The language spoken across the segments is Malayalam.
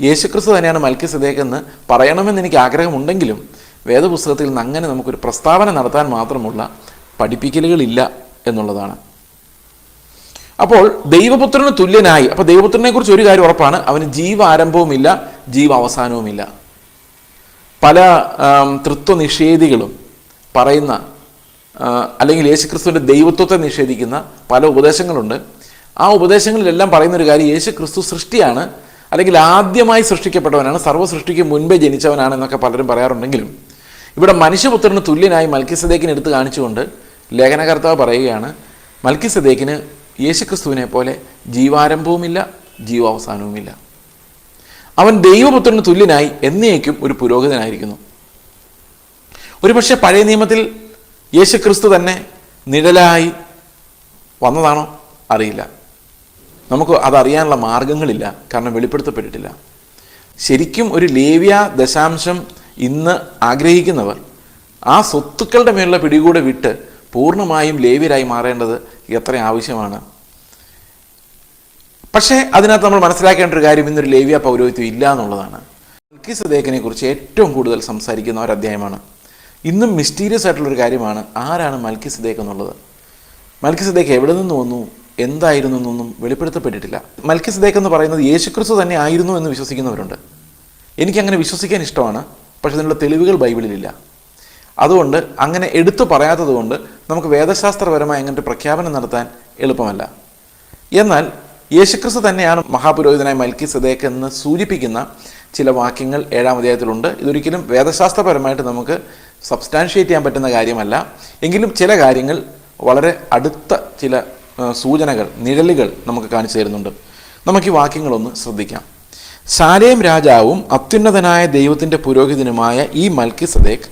യേശുക്രിസ്തു തന്നെയാണ് മൽക്കി എന്ന് പറയണമെന്ന് എനിക്ക് ആഗ്രഹമുണ്ടെങ്കിലും വേദപുസ്തകത്തിൽ നിന്ന് അങ്ങനെ നമുക്കൊരു പ്രസ്താവന നടത്താൻ മാത്രമുള്ള പഠിപ്പിക്കലുകളില്ല എന്നുള്ളതാണ്. അപ്പോൾ ദൈവപുത്രന് തുല്യനായി അപ്പോൾ ദൈവപുത്രനെ കുറിച്ച് ഒരു കാര്യം ഉറപ്പാണ് അവന് ജീവ ആരംഭവുമില്ല ജീവ അവസാനവുമില്ല പല തൃത്വനിഷേധികളും തൃത്വ നിഷേധികളും പറയുന്ന അല്ലെങ്കിൽ യേശുക്രിസ്തുവിന്റെ ദൈവത്വത്തെ നിഷേധിക്കുന്ന പല ഉപദേശങ്ങളുണ്ട്. ആ ഉപദേശങ്ങളിലെല്ലാം പറയുന്ന ഒരു കാര്യം യേശു ക്രിസ്തു സൃഷ്ടിയാണ് അല്ലെങ്കിൽ ആദ്യമായി സൃഷ്ടിക്കപ്പെട്ടവനാണ് സർവ സൃഷ്ടിക്ക് മുൻപേ ജനിച്ചവനാണ് എന്നൊക്കെ പലരും പറയാറുണ്ടെങ്കിലും ഇവിടെ മനുഷ്യപുത്രന് തുല്യനായി മൽക്കിസദേക്കിന് എടുത്ത് കാണിച്ചുകൊണ്ട് ലേഖനകർത്താവ് പറയുകയാണ് മൽക്കിസദേക്കിന് യേശുക്രിസ്തുവിനെ പോലെ ജീവാരംഭവുമില്ല ജീവാവസാനവുമില്ല. അവൻ ദൈവപുത്രന് തുല്യനായി എന്നേക്കും ഒരു പുരോഹിതനായിരിക്കുന്നു. ഒരുപക്ഷെ പഴയ നിയമത്തിൽ യേശുക്രിസ്തു തന്നെ നിഴലായി വന്നതാണോ അറിയില്ല. നമുക്ക് അതറിയാനുള്ള മാർഗങ്ങളില്ല കാരണം വെളിപ്പെടുത്തപ്പെട്ടിട്ടില്ല. ശരിക്കും ഒരു ലേവ്യ ദശാംശം ഇന്ന് ആഗ്രഹിക്കുന്നവർ ആ സ്വത്തുക്കളുടെ മേലുള്ള പിടികൂടെ വിട്ട് പൂർണമായും ലേവ്യരായി മാറേണ്ടത് എത്ര ആവശ്യമാണ്. പക്ഷേ അതിനകത്ത് നമ്മൾ മനസ്സിലാക്കേണ്ട ഒരു കാര്യം ഇന്നൊരു ലേവ്യ പൗരോഹിത്യം ഇല്ല എന്നുള്ളതാണ്. മൽക്കിസദേക്കിനെ കുറിച്ച് ഏറ്റവും കൂടുതൽ സംസാരിക്കുന്ന ഒരു അധ്യായമാണ്. ഇന്നും മിസ്റ്റീരിയസ് ആയിട്ടുള്ള ഒരു കാര്യമാണ് ആരാണ് മൽക്കിസദേക്ക് എന്നുള്ളത്. മൽക്കിസദേക്ക് എവിടെ നിന്ന് വന്നു? എന്തായിരുന്നു എന്നൊന്നും വെളിപ്പെടുത്തപ്പെട്ടിട്ടില്ല. മൽക്കിസദേക്ക് എന്ന് പറയുന്നത് യേശുക്രിസ്തു തന്നെ ആയിരുന്നു എന്ന് വിശ്വസിക്കുന്നവരുണ്ട്. എനിക്കങ്ങനെ വിശ്വസിക്കാൻ ഇഷ്ടമാണ് പക്ഷെ അതിനുള്ള തെളിവുകൾ ബൈബിളിലില്ല. അതുകൊണ്ട് അങ്ങനെ എടുത്തു പറയാത്തത് കൊണ്ട് നമുക്ക് വേദശാസ്ത്രപരമായി അങ്ങനത്തെ പ്രഖ്യാപനം നടത്താൻ എളുപ്പമല്ല. എന്നാൽ യേശുക്രിസ്തു തന്നെയാണ് മഹാപുരോഹിതനായ മൽക്കി സദേക്ക് എന്ന് സൂചിപ്പിക്കുന്ന ചില വാക്യങ്ങൾ ഏഴാം അധ്യായത്തിലുണ്ട്. ഇതൊരിക്കലും വേദശാസ്ത്രപരമായിട്ട് നമുക്ക് സബ്സ്റ്റാൻഷിയേറ്റ് ചെയ്യാൻ പറ്റുന്ന കാര്യമല്ല. എങ്കിലും ചില കാര്യങ്ങൾ വളരെ അടുത്ത ചില സൂചനകൾ നിഴലുകൾ നമുക്ക് കാണിച്ചു തരുന്നുണ്ട്. നമുക്ക് ഈ വാക്യങ്ങളൊന്ന് ശ്രദ്ധിക്കാം. സാലേം രാജാവും അത്യുന്നതനായ ദൈവത്തിന്റെ പുരോഹിതനുമായ ഈ മൽക്കി സദേഖ്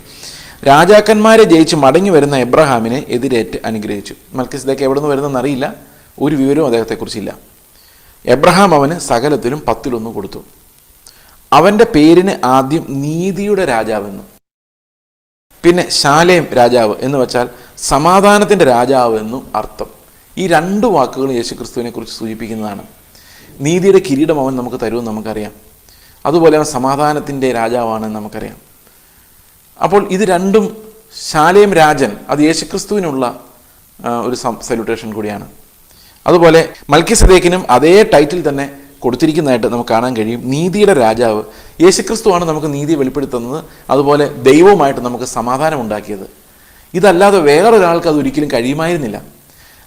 രാജാക്കന്മാരെ ജയിച്ച് മടങ്ങി വരുന്ന എബ്രഹാമിനെ എതിരേറ്റ് അനുഗ്രഹിച്ചു. മൽക്കി സദേഖ് എവിടെ നിന്ന് വരുന്നതെന്ന് അറിയില്ല. ഒരു വിവരവും അദ്ദേഹത്തെക്കുറിച്ചില്ല. എബ്രഹാം അവന് സകലത്തിലും പത്തിലൊന്ന് കൊടുത്തു. അവന്റെ പേരിന് ആദ്യം നീതിയുടെ രാജാവെന്നും പിന്നെ ശാലേം രാജാവ് എന്ന് വെച്ചാൽ സമാധാനത്തിന്റെ രാജാവ് എന്നും അർത്ഥം. ഈ രണ്ട് വാക്കുകൾ യേശുക്രിസ്തുവിനെ കുറിച്ച് സൂചിപ്പിക്കുന്നതാണ്. നീതിയുടെ കിരീടം അവൻ നമുക്ക് തരുമെന്ന് നമുക്കറിയാം. അതുപോലെ അവൻ സമാധാനത്തിന്റെ രാജാവാണെന്ന് നമുക്കറിയാം. അപ്പോൾ ഇത് രണ്ടും ശാലേം രാജൻ അത് യേശുക്രിസ്തുവിനുള്ള ഒരു സല്യൂട്ടേഷൻ കൂടിയാണ്. അതുപോലെ മൽക്കി സദേക്കിനും അതേ ടൈറ്റിൽ തന്നെ കൊടുത്തിരിക്കുന്നതായിട്ട് നമുക്ക് കാണാൻ കഴിയും. നീതിയുടെ രാജാവ് യേശുക്രിസ്തുവാണ് നമുക്ക് നീതി വെളിപ്പെടുത്തുന്നത്. അതുപോലെ ദൈവവുമായിട്ട് നമുക്ക് സമാധാനം ഉണ്ടാക്കിയത്. ഇതല്ലാതെ വേറൊരാൾക്ക് അത് ഒരിക്കലും കഴിയുമായിരുന്നില്ല.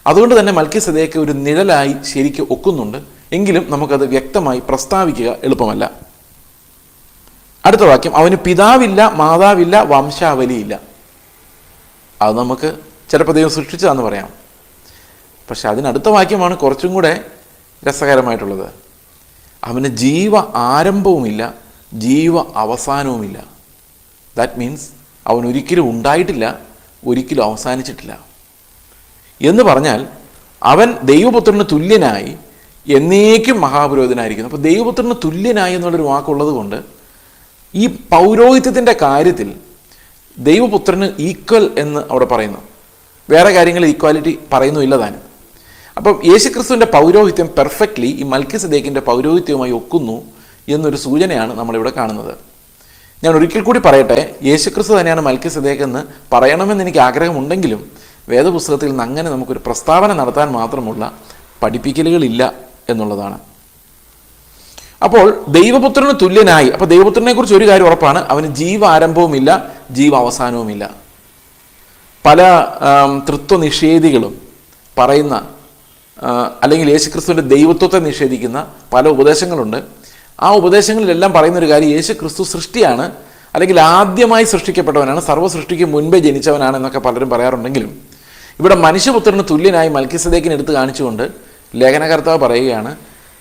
അതുകൊണ്ട് തന്നെ മൽക്കി ഒരു നിഴലായി ശരിക്ക് ഒക്കുന്നുണ്ട്. എങ്കിലും നമുക്കത് വ്യക്തമായി പ്രസ്താവിക്കുക എളുപ്പമല്ല. അടുത്ത വാക്യം അവന് പിതാവില്ല മാതാവില്ല വംശാവലിയില്ല. അത് നമുക്ക് ചിലപ്പോൾ ദൈവം സൃഷ്ടിച്ചതാന്ന് പറയാം. പക്ഷെ അതിനടുത്ത വാക്യമാണ് കുറച്ചും കൂടെ രസകരമായിട്ടുള്ളത്. അവന് ജീവ ആരംഭവുമില്ല ജീവ അവസാനവുമില്ല. ദാറ്റ് മീൻസ് അവൻ ഒരിക്കലും ഉണ്ടായിട്ടില്ല ഒരിക്കലും അവസാനിച്ചിട്ടില്ല. എന്ന് പറഞ്ഞാൽ അവൻ ദൈവപുത്രന് തുല്യനായി എന്നേക്കും മഹാപുരോഹിതനായിരിക്കുന്നു. അപ്പോൾ ദൈവപുത്രന് തുല്യനായി എന്നുള്ളൊരു വാക്കുള്ളത് കൊണ്ട് ഈ പൗരോഹിത്യത്തിന്റെ കാര്യത്തിൽ ദൈവപുത്രന് ഈക്വൽ എന്ന് അവിടെ പറയുന്നു. വേറെ കാര്യങ്ങൾ ഈക്വാലിറ്റി പറയുന്നുമില്ല താനും. അപ്പം യേശുക്രിസ്തുവിന്റെ പൗരോഹിത്യം പെർഫെക്റ്റ്ലി ഈ മൽക്കി സദേക്കിന്റെ പൗരോഹിത്യവുമായി ഒക്കുന്നു എന്നൊരു സൂചനയാണ് നമ്മളിവിടെ കാണുന്നത്. ഞാൻ ഒരിക്കൽ കൂടി പറയട്ടെ യേശുക്രിസ്തു തന്നെയാണ് മൽക്കി സദേക്ക് എന്ന് പറയണമെന്ന് എനിക്ക് ആഗ്രഹമുണ്ടെങ്കിലും വേദപുസ്തകത്തിൽ നിന്ന് അങ്ങനെ നമുക്കൊരു പ്രസ്താവന നടത്താൻ മാത്രമുള്ള പഠിപ്പിക്കലുകളില്ല എന്നുള്ളതാണ്. അപ്പോൾ ദൈവപുത്രന് തുല്യനായി അപ്പോൾ ദൈവപുത്രനെ കുറിച്ച് ഒരു കാര്യം ഉറപ്പാണ് അവന് ജീവ ആരംഭവുമില്ല ജീവ അവസാനവുമില്ല പല തൃത്വ നിഷേധികളും പറയുന്ന അല്ലെങ്കിൽ യേശുക്രിസ്തുവിന്റെ ദൈവത്വത്തെ നിഷേധിക്കുന്ന പല ഉപദേശങ്ങളുണ്ട്. ആ ഉപദേശങ്ങളിലെല്ലാം പറയുന്ന ഒരു കാര്യം യേശു ക്രിസ്തു സൃഷ്ടിയാണ് അല്ലെങ്കിൽ ആദ്യമായി സൃഷ്ടിക്കപ്പെട്ടവനാണ് സർവ സൃഷ്ടിക്ക് മുൻപേ ജനിച്ചവനാണ് എന്നൊക്കെ പലരും പറയാറുണ്ടെങ്കിലും ഇവിടെ മനുഷ്യപുത്രന് തുല്യനായി മൽക്കിസദേക്കിന് എടുത്ത് കാണിച്ചുകൊണ്ട് ലേഖനകർത്താവ് പറയുകയാണ്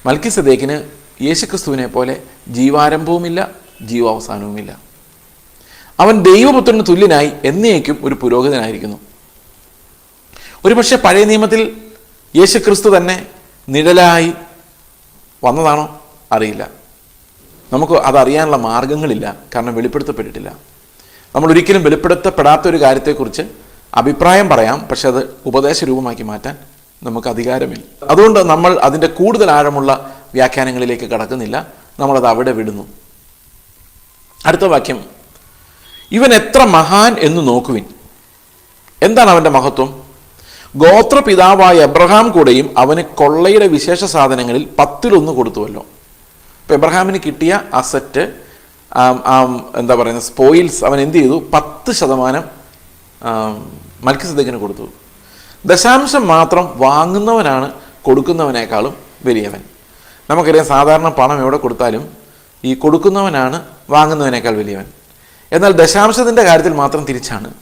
മൽക്കിസദേക്കിന് യേശുക്രിസ്തുവിനെ പോലെ ജീവാരംഭവുമില്ല ജീവാവസാനവുമില്ല. അവൻ ദൈവപുത്രന് തുല്യനായി എന്നേക്കും ഒരു പുരോഹിതനായിരിക്കുന്നു. ഒരുപക്ഷെ പഴയ നിയമത്തിൽ യേശുക്രിസ്തു തന്നെ നിഴലായി വന്നതാണോ? അറിയില്ല. നമുക്ക് അതറിയാനുള്ള മാർഗങ്ങളില്ല കാരണം വെളിപ്പെടുത്തപ്പെട്ടിട്ടില്ല. നമ്മൾ ഒരിക്കലും വെളിപ്പെടുത്തപ്പെടാത്ത ഒരു കാര്യത്തെക്കുറിച്ച് അഭിപ്രായം പറയാം പക്ഷെ അത് ഉപദേശ രൂപമാക്കി മാറ്റാൻ നമുക്ക് അധികാരമില്ല. അതുകൊണ്ട് നമ്മൾ അതിന്റെ കൂടുതൽ ആഴമുള്ള വ്യാഖ്യാനങ്ങളിലേക്ക് കടക്കുന്നില്ല നമ്മളത് അവിടെ വിടുന്നു. അടുത്ത വാക്യം. ഇവൻ എത്ര മഹാൻ എന്ന് നോക്കുവിൻ. എന്താണ് അവന്റെ മഹത്വം? ഗോത്രപിതാവായ എബ്രഹാം കൂടെയും അവന് കൊള്ളയുടെ വിശേഷ സാധനങ്ങളിൽ പത്തിലൊന്ന് കൊടുത്തുവല്ലോ. ഇപ്പം എബ്രഹാമിന് കിട്ടിയ അസറ്റ് എന്താ പറയുന്നത് സ്പോയിൽസ് അവൻ എന്ത് ചെയ്തു? പത്ത് ശതമാനം മൽക്കിസദേക്കിന് കൊടുത്തു. ദശാംശം മാത്രം വാങ്ങുന്നവനാണ് കൊടുക്കുന്നവനേക്കാളും വലിയവൻ. നമുക്കറിയാം സാധാരണ പണം എവിടെ കൊടുത്താലും ഈ കൊടുക്കുന്നവനാണ് വാങ്ങുന്നവനേക്കാൾ വലിയവൻ. എന്നാൽ ദശാംശത്തിന്റെ കാര്യത്തിൽ മാത്രം തിരിച്ചാണ്.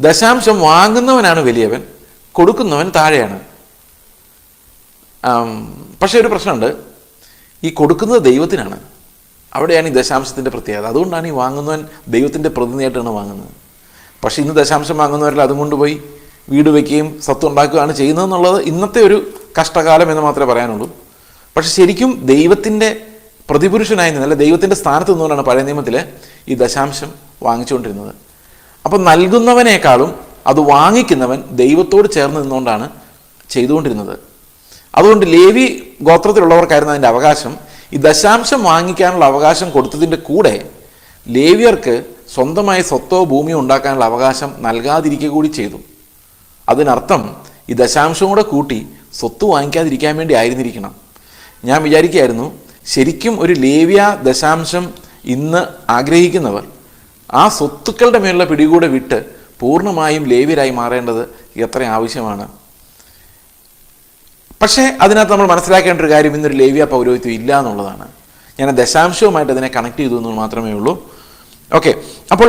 ദശാംശം വാങ്ങുന്നവനാണ് വലിയവൻ കൊടുക്കുന്നവൻ താഴെയാണ്. പക്ഷേ ഒരു പ്രശ്നമുണ്ട്. ഈ കൊടുക്കുന്നത് ദൈവത്തിനാണ്. അവിടെയാണ് ഈ ദശാംശത്തിന്റെ പ്രത്യേകത. അതുകൊണ്ടാണ് ഈ വാങ്ങുന്നവൻ ദൈവത്തിന്റെ പ്രതിനിധിയായിട്ടാണ് വാങ്ങുന്നത്. പക്ഷേ ഇന്ന് ദശാംശം വാങ്ങുന്നവരിൽ അതും കൊണ്ടുപോയി വീട് വയ്ക്കുകയും സ്വത്ത് ഉണ്ടാക്കുകയാണ് ചെയ്യുന്നതെന്നുള്ളത് ഇന്നത്തെ ഒരു കഷ്ടകാലം എന്ന് മാത്രമേ പറയാനുള്ളൂ. പക്ഷെ ശരിക്കും ദൈവത്തിന്റെ പ്രതിപുരുഷനായി നിന്നല്ല ദൈവത്തിന്റെ സ്ഥാനത്ത് നിന്നുകൊണ്ടാണ് പഴയ നിയമത്തിൽ ഈ ദശാംശം വാങ്ങിച്ചുകൊണ്ടിരുന്നത്. അപ്പം നൽകുന്നവനേക്കാളും അത് വാങ്ങിക്കുന്നവൻ ദൈവത്തോട് ചേർന്ന് നിന്നുകൊണ്ടാണ് ചെയ്തുകൊണ്ടിരുന്നത്. അതുകൊണ്ട് ലേവി ഗോത്രത്തിലുള്ളവർക്കായിരുന്നു അതിന്റെ അവകാശം. ഈ ദശാംശം വാങ്ങിക്കാനുള്ള അവകാശം കൊടുത്തതിന്റെ കൂടെ ലേവിയർക്ക് സ്വന്തമായി സ്വത്തോ ഭൂമിയോ ഉണ്ടാക്കാനുള്ള അവകാശം നൽകാതിരിക്കുക കൂടി ചെയ്തു. അതിനർത്ഥം ഈ ദശാംശം കൂടെ കൂട്ടി സ്വത്ത് വാങ്ങിക്കാതിരിക്കാൻ വേണ്ടി ആയിരുന്നിരിക്കണം. ഞാൻ വിചാരിക്കുകയായിരുന്നു ശരിക്കും ഒരു ലേവ്യ ദശാംശം ഇന്ന് ആഗ്രഹിക്കുന്നവർ ആ സ്വത്തുക്കളുടെ മേലുള്ള പിടികൂടെ വിട്ട് പൂർണമായും ലേവ്യരായി മാറേണ്ടത് എത്ര ആവശ്യമാണ്. പക്ഷേ അതിനകത്ത് നമ്മൾ മനസ്സിലാക്കേണ്ട ഒരു കാര്യം ഇന്നൊരു ലേവ്യ പൗരോഹിത്യം ഇല്ല എന്നുള്ളതാണ്. ഞാൻ ദശാംശവുമായിട്ട് അതിനെ കണക്ട് ചെയ്തു എന്ന് മാത്രമേ ഉള്ളൂ. ഓക്കെ അപ്പോൾ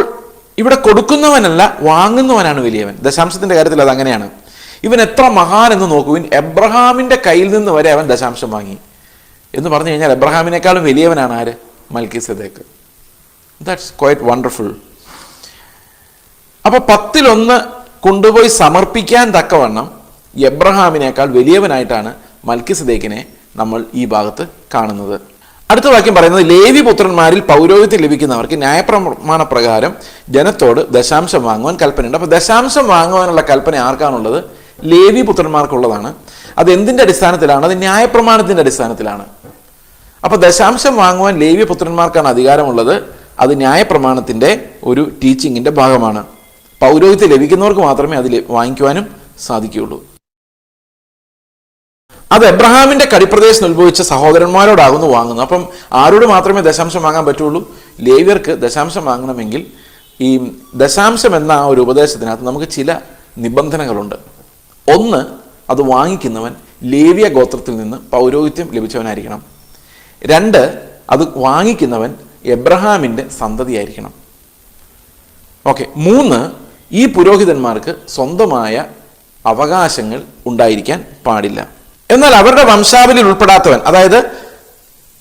ഇവിടെ കൊടുക്കുന്നവനല്ല വാങ്ങുന്നവനാണ് വലിയവൻ. ദശാംശത്തിന്റെ കാര്യത്തിൽ അത് അങ്ങനെയാണ്. ഇവൻ എത്ര മഹാൻ എന്ന് നോക്കുവിൻ എബ്രഹാമിന്റെ കയ്യിൽ നിന്ന് വരെ അവൻ ദശാംശം വാങ്ങി. എന്ന് പറഞ്ഞു കഴിഞ്ഞാൽ എബ്രഹാമിനേക്കാളും വലിയവനാണ് ആര്? Melchizedek that's quite wonderful അപ്പൊ പത്തിലൊന്ന് കൊണ്ടുപോയി സമർപ്പിക്കാൻ തക്കവണ്ണം എബ്രഹാമിനേക്കാൾ വലിയവനായിട്ടാണ് മൽക്കിസദേക്കിനെ നമ്മൾ ഈ ഭാഗത്ത് കാണുന്നത്. അടുത്ത വാക്യം പറയുന്നത് ലേവി പുത്രന്മാരിൽ പൗരോഹിത്യം ലഭിക്കുന്നവർക്ക് ന്യായപ്രമാണ പ്രകാരം ജനത്തോട് ദശാംശം വാങ്ങുവാൻ കൽപ്പനയുണ്ട്. അപ്പോൾ ദശാംശം വാങ്ങുവാനുള്ള കൽപ്പന ആർക്കാണുള്ളത്? ലേവി പുത്രന്മാർക്കുള്ളതാണ് അത് എന്തിന്റെ അടിസ്ഥാനത്തിലാണ്? അത് ന്യായപ്രമാണത്തിന്റെ അടിസ്ഥാനത്തിലാണ്. അപ്പോൾ ദശാംശം വാങ്ങുവാൻ ലേവി പുത്രന്മാർക്കാണ് അധികാരമുള്ളത്. അത് ന്യായപ്രമാണത്തിന്റെ ഒരു ടീച്ചിങ്ങിന്റെ ഭാഗമാണ്. പൗരോഹിത്യം ലഭിക്കുന്നവർക്ക് മാത്രമേ അതിൽ വാങ്ങിക്കുവാനും സാധിക്കുകയുള്ളൂ. അത് എബ്രഹാമിന്റെ കടിപ്രദേശത്ത് ഉത്ഭവിച്ച സഹോദരന്മാരോടാകുന്നു വാങ്ങുന്നത് അപ്പം ആരോട് മാത്രമേ ദശാംശം വാങ്ങാൻ പറ്റുള്ളൂ? ലേവ്യർക്ക് ദശാംശം വാങ്ങണമെങ്കിൽ ഈ ദശാംശം എന്ന ആ ഒരു ഉപദേശത്തിനകത്ത് നമുക്ക് ചില നിബന്ധനകളുണ്ട്. ഒന്ന് അത് വാങ്ങിക്കുന്നവൻ ലേവ്യ ഗോത്രത്തിൽ നിന്ന് പൗരോഹിത്യം ലഭിച്ചവനായിരിക്കണം. രണ്ട് അത് വാങ്ങിക്കുന്നവൻ എബ്രഹാമിന്റെ സന്തതിയായിരിക്കണം. ഓക്കെ മൂന്ന് ഈ പുരോഹിതന്മാർക്ക് സ്വന്തമായ അവകാശങ്ങൾ ഉണ്ടായിരിക്കാൻ പാടില്ല. എന്നാൽ അവരുടെ വംശാവലിയിൽ ഉൾപ്പെടാത്തവൻ അതായത്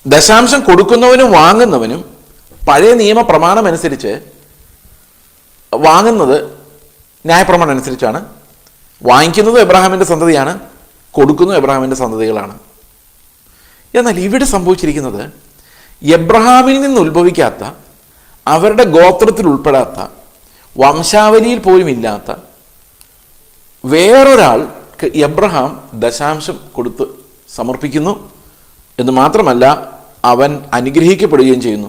ദശാംശം കൊടുക്കുന്നവനും വാങ്ങുന്നവനും പഴയ നിയമ പ്രമാണം അനുസരിച്ച് വാങ്ങുന്നത് ന്യായപ്രമാണം അനുസരിച്ചാണ്. വാങ്ങിക്കുന്നത് എബ്രഹാമിന്റെ സന്തതിയാണ് കൊടുക്കുന്നത് എബ്രഹാമിന്റെ സന്തതികളാണ്. എന്നാൽ ഇവിടെ സംഭവിച്ചിരിക്കുന്നത് എബ്രഹാമിൽ നിന്ന് ഉത്ഭവിക്കാത്ത അവരുടെ ഗോത്രത്തിൽ ഉൾപ്പെടാത്ത വംശാവലിയിൽ പോലും ഇല്ലാത്ത വേറൊരാൾക്ക് എബ്രഹാം ദശാംശം കൊടുത്ത് സമർപ്പിക്കുന്നു എന്ന് മാത്രമല്ല അവൻ അനുഗ്രഹിക്കപ്പെടുകയും ചെയ്യുന്നു.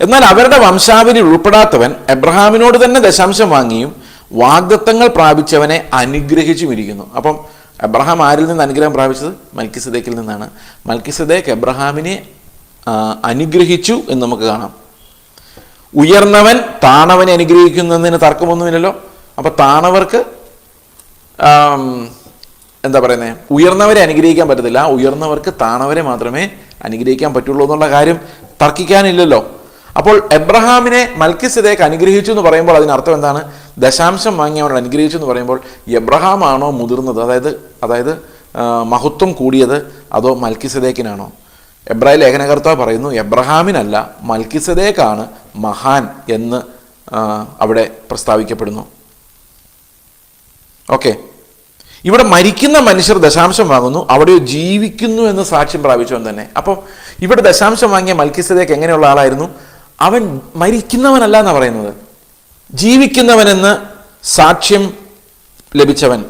എന്നാൽ അവരുടെ വംശാവലി ഉൾപ്പെടാത്തവൻ എബ്രഹാമിനോട് തന്നെ ദശാംശം വാങ്ങിയും വാഗ്ദത്തങ്ങൾ പ്രാപിച്ചവനെ അനുഗ്രഹിച്ചും ഇരിക്കുന്നു. അപ്പം എബ്രഹാം ആരിൽ നിന്ന് അനുഗ്രഹം പ്രാപിച്ചത്? മൽക്കിസദേക്കിൽ നിന്നാണ്. മൽക്കിസദേക്ക് എബ്രഹാമിനെ അനുഗ്രഹിച്ചു എന്ന് നമുക്ക് കാണാം. ഉയർന്നവൻ താണവനെ അനുഗ്രഹിക്കുന്നതിന് തർക്കമൊന്നുമില്ലല്ലോ. അപ്പൊ താണവർക്ക് എന്താ പറയുന്നത് ഉയർന്നവരെ അനുഗ്രഹിക്കാൻ പറ്റത്തില്ല. ഉയർന്നവർക്ക് താണവരെ മാത്രമേ അനുഗ്രഹിക്കാൻ പറ്റുള്ളൂ എന്നുള്ള കാര്യം തർക്കിക്കാനില്ലല്ലോ. അപ്പോൾ എബ്രഹാമിനെ മൽക്കിസിദേക്ക് അനുഗ്രഹിച്ചു എന്ന് പറയുമ്പോൾ അതിനർത്ഥം എന്താണ്? ദശാംശം വാങ്ങി അവനോട് അനുഗ്രഹിച്ചു എന്ന് പറയുമ്പോൾ എബ്രഹാം ആണോ മുതിർന്നത്? അതായത് അതായത് മഹത്വം കൂടിയത് അതോ മൽക്കിസദേക്കിനാണോ? എബ്രാഹിം ലേഖനകർത്താവ് പറയുന്നു എബ്രഹാമിനല്ല മൽക്കിസദേക്കാണ് മഹാൻ എന്ന് അവിടെ പ്രസ്താവിക്കപ്പെടുന്നു. ഓക്കെ. ഇവിടെ മരിക്കുന്ന മനുഷ്യർ ദശാംശം വാങ്ങുന്നു അവിടെ ജീവിക്കുന്നു എന്ന് സാക്ഷ്യം പ്രാപിച്ചവൻ തന്നെ. അപ്പം ഇവിടെ ദശാംശം വാങ്ങിയ മൽക്കിസദേക്ക് എങ്ങനെയുള്ള ആളായിരുന്നു? അവൻ മരിക്കുന്നവനല്ല എന്നാണ് പറയുന്നത്. ജീവിക്കുന്നവനെന്ന് സാക്ഷ്യം ലഭിച്ചവൻ.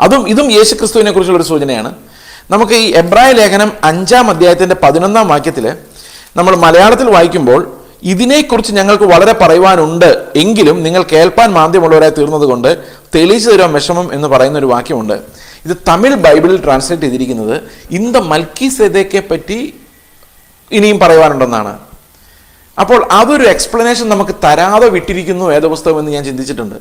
അതും ഇതും യേശുക്രിസ്തുവിനെ കുറിച്ചുള്ള ഒരു സൂചനയാണ്. നമുക്ക് ഈ എബ്രായ ലേഖനം അഞ്ചാം അധ്യായത്തിന്റെ പതിനൊന്നാം വാക്യത്തിൽ നമ്മൾ മലയാളത്തിൽ വായിക്കുമ്പോൾ ഇതിനെക്കുറിച്ച് ഞങ്ങൾക്ക് വളരെ പറയുവാനുണ്ട്. എങ്കിലും നിങ്ങൾ കേൾപ്പാൻ മാന്ദ്യമുള്ളവരായി തീർന്നതുകൊണ്ട് തെളിയിച്ചു തരുവാൻ വിഷമം എന്ന് പറയുന്ന ഒരു വാക്യമുണ്ട്. ഇത് തമിഴ് ബൈബിളിൽ ട്രാൻസ്ലേറ്റ് ചെയ്തിരിക്കുന്നത് ഇന്ത മൽക്കി സെതേക്കെ പറ്റി ഇനിയും പറയുവാനുണ്ടെന്നാണ്. അപ്പോൾ അതൊരു എക്സ്പ്ലനേഷൻ നമുക്ക് തരാതെ വിട്ടിരിക്കുന്നു വേദപുസ്തകം എന്ന് ഞാൻ ചിന്തിച്ചിട്ടുണ്ട്.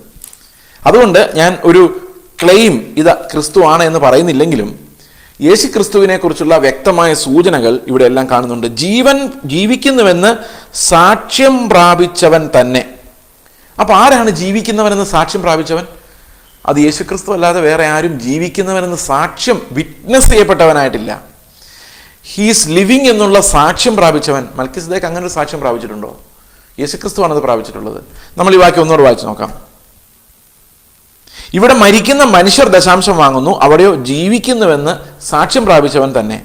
അതുകൊണ്ട് ഞാൻ ഒരു ക്ലെയിം ഇത് ക്രിസ്തു ആണ് എന്ന് പറയുന്നില്ലെങ്കിലും യേശു ക്രിസ്തുവിനെ കുറിച്ചുള്ള വ്യക്തമായ സൂചനകൾ ഇവിടെ എല്ലാം കാണുന്നുണ്ട്. ജീവൻ ജീവിക്കുന്നുവെന്ന് സാക്ഷ്യം പ്രാപിച്ചവൻ തന്നെ. അപ്പോൾ ആരാണ് ജീവിക്കുന്നവനെന്ന് സാക്ഷ്യം പ്രാപിച്ചവൻ? അത് യേശു ക്രിസ്തു അല്ലാതെ വേറെ ആരും ജീവിക്കുന്നവനെന്ന് സാക്ഷ്യം വിറ്റ്നസ് ചെയ്യപ്പെട്ടവനായിട്ടില്ല. ഹീസ് ലിവിങ് എന്നുള്ള സാക്ഷ്യം പ്രാപിച്ചവൻ. മൽക്കിസ്ദേക്ക് അങ്ങനെ ഒരു സാക്ഷ്യം പ്രാപിച്ചിട്ടുണ്ടോ? യേശുക്രിസ്തു ആണത് പ്രാപിച്ചിട്ടുള്ളത്. നമ്മൾ ഈ വാക്യം ഒന്നുകൂടെ വായിച്ചു നോക്കാം. ഇവിടെ മരിക്കുന്ന മനുഷ്യർ ദശാംശം വാങ്ങുന്നു അവിടെയോ ജീവിക്കുന്നുവെന്ന് സാക്ഷ്യം പ്രാപിച്ചവൻ തന്നെ.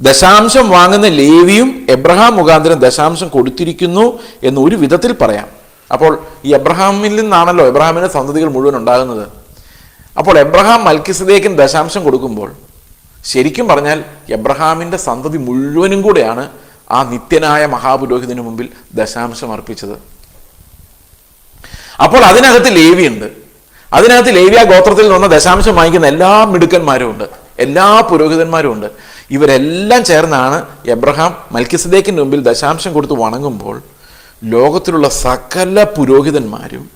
ദശാംശം വാങ്ങുന്ന ലേവിയും എബ്രഹാം മുഖാന്തരം ദശാംശം കൊടുത്തിരിക്കുന്നു എന്ന് ഒരു വിധത്തിൽ പറയാം. അപ്പോൾ ഈ എബ്രഹാമിൽ നിന്നാണല്ലോ എബ്രഹാമിന്റെ സന്തതികൾ മുഴുവൻ ഉണ്ടാകുന്നത്. അപ്പോൾ എബ്രഹാം മൽക്കിസദേക്കിന് ദശാംശം കൊടുക്കുമ്പോൾ ശരിക്കും പറഞ്ഞാൽ എബ്രഹാമിന്റെ സന്തതി മുഴുവനും കൂടെയാണ് ആ നിത്യനായ മഹാപുരോഹിതന് മുമ്പിൽ ദശാംശം അർപ്പിച്ചത്. അപ്പോൾ അതിനകത്ത് ലേവിയുണ്ട്. അതിനകത്ത് ലേവ്യ ഗോത്രത്തിൽ നിന്ന് ദശാംശം വാങ്ങിക്കുന്ന എല്ലാ മിടുക്കന്മാരും ഉണ്ട്. എല്ലാ പുരോഹിതന്മാരും ഉണ്ട്. ഇവരെല്ലാം ചേർന്നാണ് എബ്രഹാം മൽക്കിസദേക്കിന്റെ മുമ്പിൽ ദശാംശം കൊടുത്ത് വണങ്ങുമ്പോൾ ലോകത്തിലുള്ള സകല പുരോഹിതന്മാരും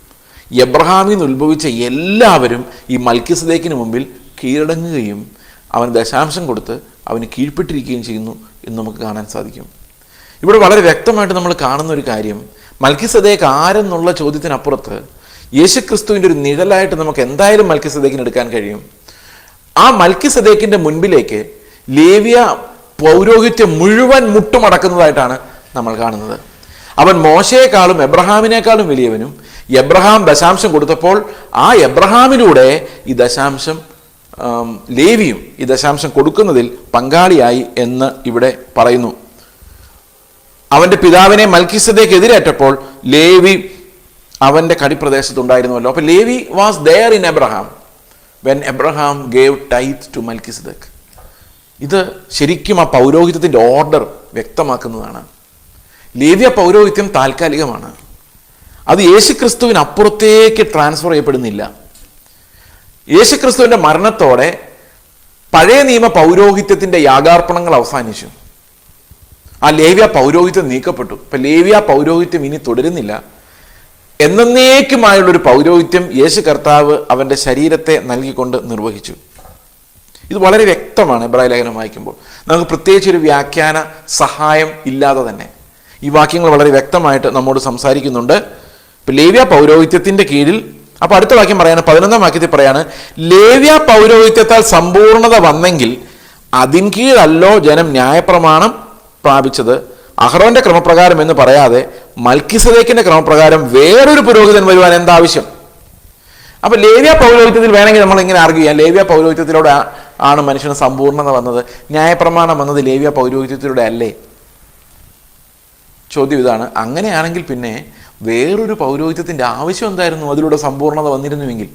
എബ്രഹാമിൽ നിന്ന് ഉത്ഭവിച്ച എല്ലാവരും ഈ മൽക്കിസദേക്കിന് മുമ്പിൽ കീഴടങ്ങുകയും അവൻ ദശാംശം കൊടുത്ത് അവന് കീഴ്പ്പെട്ടിരിക്കുകയും ചെയ്യുന്നു എന്ന് നമുക്ക് കാണാൻ സാധിക്കും. ഇവിടെ വളരെ വ്യക്തമായിട്ട് നമ്മൾ കാണുന്ന ഒരു കാര്യം മൽക്കിസദേക്ക് ആരെന്നുള്ള ചോദ്യത്തിനപ്പുറത്ത് യേശുക്രിസ്തുവിന്റെ ഒരു നിഴലായിട്ട് നമുക്ക് എന്തായാലും മൽക്കിസദേക്കിന് എടുക്കാൻ കഴിയും. ആ മൽക്കിസദേക്കിന്റെ മുൻപിലേക്ക് ലേവിയ പൗരോഹിത്യം മുഴുവൻ മുട്ടുമടക്കുന്നതായിട്ടാണ് നമ്മൾ കാണുന്നത്. അവൻ മോശയെക്കാളും എബ്രഹാമിനേക്കാളും വലിയവനും എബ്രഹാം ദശാംശം കൊടുത്തപ്പോൾ ആ എബ്രഹാമിലൂടെ ഈ ദശാംശം ലേവിയും ഈ ദശാംശം കൊടുക്കുന്നതിൽ പങ്കാളിയായി എന്ന് ഇവിടെ പറയുന്നു. അവന്റെ പിതാവിനെ മൽക്കിസദേക്ക് എതിരേറ്റപ്പോൾ ലേവി അവന്റെ കടിപ്രദേശത്തുണ്ടായിരുന്നുവല്ലോ അപ്പോൾ Levi was there in Abraham when Abraham gave tithe to Melchizedek ഇത് ശരിക്കും ആ പൗരോഹിത്യത്തിന്റെ ഓർഡർ വ്യക്തമാക്കുന്നതാണ്. ലേവിയ പൗരോഹിത്യം താൽക്കാലികമാണ്. അത് യേശുക്രിസ്തുവിന് അപ്പുറത്തേക്ക് ട്രാൻസ്ഫർ ചെയ്യപ്പെടുന്നില്ല. യേശുക്രിസ്തുവിന്റെ മരണത്തോടെ പഴയ നിയമ പൗരോഹിത്യത്തിന്റെ യാഗാർപ്പണങ്ങൾ അവസാനിച്ചു. ആ ലേവ്യ പൗരോഹിത്യം നീക്കപ്പെട്ടു. ഇപ്പം ലേവ്യ പൗരോഹിത്യം ഇനി തുടരുന്നില്ല. എന്നേക്കുമായുള്ള ഒരു പൗരോഹിത്യം യേശു കർത്താവ് അവന്റെ ശരീരത്തെ നൽകിക്കൊണ്ട് നിർവഹിച്ചു. ഇത് വളരെ വ്യക്തമാണ് ഇബ്രാഹിം ലേഖനം വായിക്കുമ്പോൾ. നമുക്ക് പ്രത്യേകിച്ച് ഒരു വ്യാഖ്യാന സഹായം ഇല്ലാതെ തന്നെ. ഈ വാക്യങ്ങൾ വളരെ വ്യക്തമായിട്ട് നമ്മോട് സംസാരിക്കുന്നുണ്ട്. ഇപ്പം ലേവ്യ പൗരോഹിത്യത്തിന്റെ കീഴിൽ അപ്പോൾ അടുത്ത വാക്യം പറയാണ് പതിനൊന്നാം വാക്യത്തിൽ പറയാണ് ലേവ്യ പൗരോഹിത്യത്താൽ സമ്പൂർണത വന്നെങ്കിൽ അതിൻ കീഴല്ലോ ജനം ന്യായപ്രമാണം പ്രാപിച്ചത്. അഹ്റോന്റെ ക്രമപ്രകാരം എന്ന് പറയാതെ മൽക്കിസദേക്കിന്റെ ക്രമപ്രകാരം വേറൊരു പുരോഹിതൻ വരുവാൻ എന്താവശ്യം? അപ്പൊ ലേവ്യ പൗരോഹിത്യത്തിൽ വേണമെങ്കിൽ നമ്മൾ ഇങ്ങനെ ആർഗ്യൂ ചെയ്യാം. ലേവ്യ പൗരോഹിത്യത്തിലൂടെ ആണ് മനുഷ്യന് സമ്പൂർണത വന്നത്. ന്യായപ്രമാണം വന്നത് ലേവ്യ പൗരോഹിത്യത്തിലൂടെ അല്ലേ? ചോദ്യം ഇതാണ്. അങ്ങനെയാണെങ്കിൽ പിന്നെ വേറൊരു പൗരോഹിത്യത്തിന്റെ ആവശ്യം എന്തായിരുന്നു? അതിലൂടെ സമ്പൂർണത വന്നിരുന്നുവെങ്കിൽ.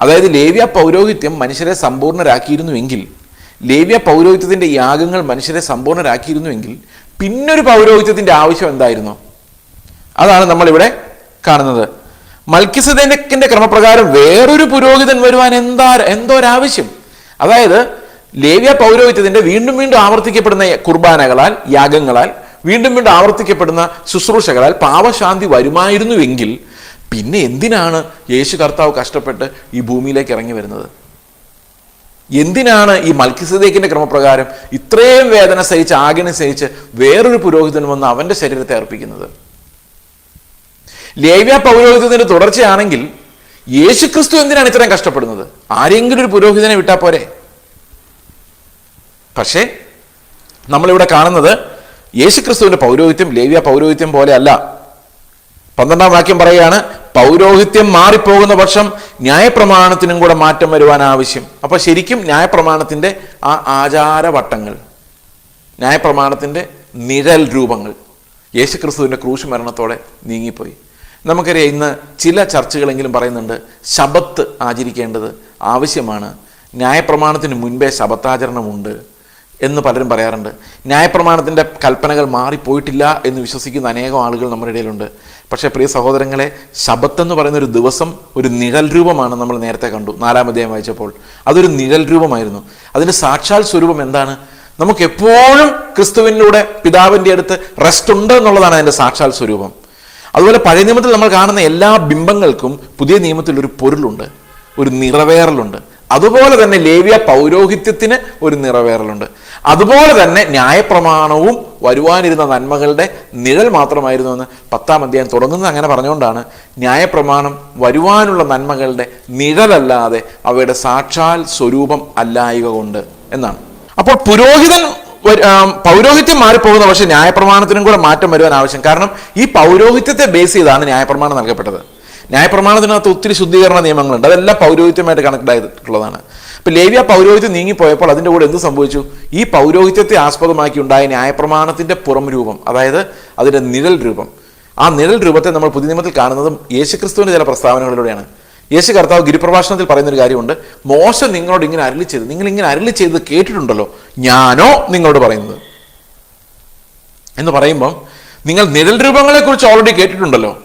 അതായത് ലേവ്യ പൗരോഹിത്യം മനുഷ്യരെ സമ്പൂർണരാക്കിയിരുന്നുവെങ്കിൽ ലേവ്യ പൗരോഹിത്യത്തിന്റെ യാഗങ്ങൾ മനുഷ്യരെ സമ്പൂർണരാക്കിയിരുന്നുവെങ്കിൽ പിന്നൊരു പൗരോഹിത്യത്തിന്റെ ആവശ്യം എന്തായിരുന്നു? അതാണ് നമ്മളിവിടെ കാണുന്നത്. മൽക്കിസദേക്കിന്റെ ക്രമപ്രകാരം വേറൊരു പുരോഹിതൻ വരുവാൻ എന്താ എന്തോ ആവശ്യം അതായത് ലേവ്യ പൗരോഹിത്യത്തിന്റെ വീണ്ടും വീണ്ടും ആവർത്തിക്കപ്പെടുന്ന കുർബാനകളാൽ യാഗങ്ങളാൽ വീണ്ടും വീണ്ടും ആവർത്തിക്കപ്പെടുന്ന ശുശ്രൂഷകളാൽ പാവശാന്തി വരുമായിരുന്നുവെങ്കിൽ പിന്നെ എന്തിനാണ് യേശു കർത്താവ് കഷ്ടപ്പെട്ട് ഈ ഭൂമിയിലേക്ക് ഇറങ്ങി വരുന്നത്? എന്തിനാണ് ഈ മൽക്കിസദേക്കിന്റെ ക്രമപ്രകാരം ഇത്രയും വേദന സഹിച്ച് ആകിനെ സഹിച്ച് വേറൊരു പുരോഹിതൻ വന്ന് അവന്റെ ശരീരത്തെ അർപ്പിക്കുന്നത്? ലേവ്യ പൗരോഹിതത്തിന്റെ തുടർച്ചയാണെങ്കിൽ യേശു ക്രിസ്തു എന്തിനാണ് ഇത്രയും കഷ്ടപ്പെടുന്നത്? ആരെങ്കിലും ഒരു പുരോഹിതനെ വിട്ടാ പോരെ? പക്ഷേ നമ്മളിവിടെ കാണുന്നത് യേശുക്രിസ്തുവിന്റെ പൗരോഹിത്യം ലേവ്യ പൗരോഹിത്യം പോലെ അല്ല പന്ത്രണ്ടാം വാക്യം പറയുകയാണ് പൗരോഹിത്യം മാറിപ്പോകുന്ന പക്ഷം ന്യായപ്രമാണത്തിനും കൂടെ മാറ്റം വരുവാൻ ആവശ്യം. അപ്പൊ ശരിക്കും ന്യായപ്രമാണത്തിന്റെ ആ ആചാരവട്ടങ്ങൾ ന്യായപ്രമാണത്തിന്റെ നിഴൽ രൂപങ്ങൾ യേശുക്രിസ്തുവിന്റെ ക്രൂശ് മരണത്തോടെ നീങ്ങിപ്പോയി. നമുക്കറിയാം ഇന്ന് ചില ചർച്ചകളെങ്കിലും പറയുന്നുണ്ട് ശബത്ത് ആചരിക്കേണ്ടത് ആവശ്യമാണ്. ന്യായപ്രമാണത്തിന് മുൻപേ ശബത്താചരണമുണ്ട് എന്ന് പലരും പറയാറുണ്ട്. ന്യായപ്രമാണത്തിന്റെ കൽപ്പനകൾ മാറിപ്പോയിട്ടില്ല എന്ന് വിശ്വസിക്കുന്ന അനേകം ആളുകൾ നമ്മുടെ ഇടയിലുണ്ട്. പക്ഷേ പ്രിയ സഹോദരങ്ങളെ ശബത്തെന്ന് പറയുന്ന ഒരു ദിവസം ഒരു നിഴൽ രൂപമാണ് നമ്മൾ നേരത്തെ കണ്ടു നാലാം അധ്യായം വായിച്ചപ്പോൾ. അതൊരു നിഴൽ രൂപമായിരുന്നു. അതിന്റെ സാക്ഷാൽ സ്വരൂപം എന്താണ്? നമുക്ക് എപ്പോഴും ക്രിസ്തുവിനിലൂടെ പിതാവിന്റെ അടുത്ത് റെസ്റ്റ് ഉണ്ട് എന്നുള്ളതാണ് അതിന്റെ സാക്ഷാൽ സ്വരൂപം. അതുപോലെ പഴയ നിയമത്തിൽ നമ്മൾ കാണുന്ന എല്ലാ ബിംബങ്ങൾക്കും പുതിയ നിയമത്തിൽ ഒരു പൊരുളുണ്ട്. ഒരു നിറവേറലുണ്ട്. അതുപോലെ തന്നെ ലേവ്യ പൗരോഹിത്യത്തിന് ഒരു നിറവേറലുണ്ട്. അതുപോലെ തന്നെ ന്യായപ്രമാണവും വരുവാനിരുന്ന നന്മകളുടെ നിഴൽ മാത്രമായിരുന്നു എന്ന് പത്താം അധ്യായം തുടങ്ങുന്നത് അങ്ങനെ പറഞ്ഞുകൊണ്ടാണ് ന്യായപ്രമാണം വരുവാനുള്ള നന്മകളുടെ നിഴലല്ലാതെ അവയുടെ സാക്ഷാൽ സ്വരൂപം അല്ലായക കൊണ്ട് എന്നാണ്. അപ്പോൾ പുരോഹിതൻ പൗരോഹിത്യം മാറിപ്പോകുന്ന പക്ഷേ ന്യായപ്രമാണത്തിനും കൂടെ മാറ്റം വരുവാൻ ആവശ്യം. കാരണം ഈ പൗരോഹിത്യത്തെ ബേസ് ചെയ്താണ് ന്യായപ്രമാണം നൽകപ്പെട്ടത്. ന്യായപ്രമാണത്തിനകത്ത് ഒത്തിരി ശുദ്ധീകരണ നിയമങ്ങളുണ്ട്. അതെല്ലാം പൗരോഹിത്യമായിട്ട് കണക്ട് ആയിട്ടുള്ളതാണ് ഇപ്പൊ ലേവ്യ പൗരോഹിത്യം നീങ്ങിപ്പോയപ്പോൾ അതിന്റെ കൂടെ എന്ത് സംഭവിച്ചു? ഈ പൗരോഹിത്യത്തെ ആസ്പദമാക്കി ഉണ്ടായ ന്യായപ്രമാണത്തിന്റെ പുറം രൂപം അതായത് അതിന്റെ നിഴൽ രൂപം. ആ നിഴൽ രൂപത്തെ നമ്മൾ പുതിയ നിയമത്തിൽ കാണുന്നതും യേശുക്രിസ്തുവിന്റെ ചില പ്രസ്താവനകളിലൂടെയാണ്. യേശു കർത്താവ് ഗിരിപ്രഭാഷണത്തിൽ പറയുന്നൊരു കാര്യമുണ്ട്. മോശം നിങ്ങളോട് ഇങ്ങനെ അരളി ചെയ്ത് നിങ്ങൾ ഇങ്ങനെ അരളി ചെയ്ത് കേട്ടിട്ടുണ്ടല്ലോ ഞാനോ നിങ്ങളോട് പറയുന്നത്? എന്ന് പറയുമ്പം നിങ്ങൾ നിഴൽ രൂപങ്ങളെക്കുറിച്ച് ഓൾറെഡി കേട്ടിട്ടുണ്ടല്ലോ.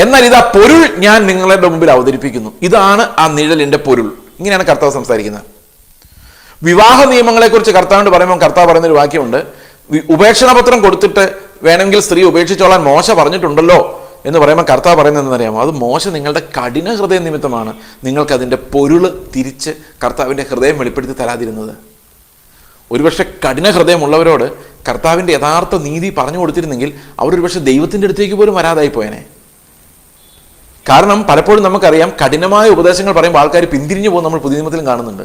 എന്നാൽ ഇതാ പൊരുൾ ഞാൻ നിങ്ങളുടെ മുമ്പിൽ അവതരിപ്പിക്കുന്നു. ഇതാണ് ആ നിഴലിന്റെ പൊരുൾ. ഇങ്ങനെയാണ് കർത്താവ് സംസാരിക്കുന്നത്. വിവാഹ നിയമങ്ങളെക്കുറിച്ച് കർത്താവിനോട് പറയുമ്പോൾ കർത്താവ് പറയുന്നൊരു വാക്യമുണ്ട്. ഉപേക്ഷണപത്രം കൊടുത്തിട്ട് വേണമെങ്കിൽ സ്ത്രീ ഉപേക്ഷിച്ചോളാൻ മോശ പറഞ്ഞിട്ടുണ്ടല്ലോ. എന്ന് പറയുമ്പോൾ കർത്താവ് പറയുന്നത് അറിയാമോ അത് മോശം നിങ്ങളുടെ കഠിന ഹൃദയ നിമിത്തമാണ് നിങ്ങൾക്ക് അതിന്റെ പൊരുൾ തിരിച്ച് കർത്താവിന്റെ ഹൃദയം വെളിപ്പെടുത്തി തരാതിരുന്നത്. ഒരുപക്ഷെ കഠിന ഹൃദയമുള്ളവരോട് കർത്താവിന്റെ യഥാർത്ഥ നീതി പറഞ്ഞു കൊടുത്തിരുന്നെങ്കിൽ അവരൊരുപക്ഷെ ദൈവത്തിന്റെ അടുത്തേക്ക് പോലും വരാതായി പോയനെ. കാരണം പലപ്പോഴും നമുക്കറിയാം കഠിനമായ ഉപദേശങ്ങൾ പറയുമ്പോൾ ആൾക്കാർ പിന്തിരിഞ്ഞു പോകും നമ്മൾ പുതിയ നിയമത്തിലും കാണുന്നുണ്ട്.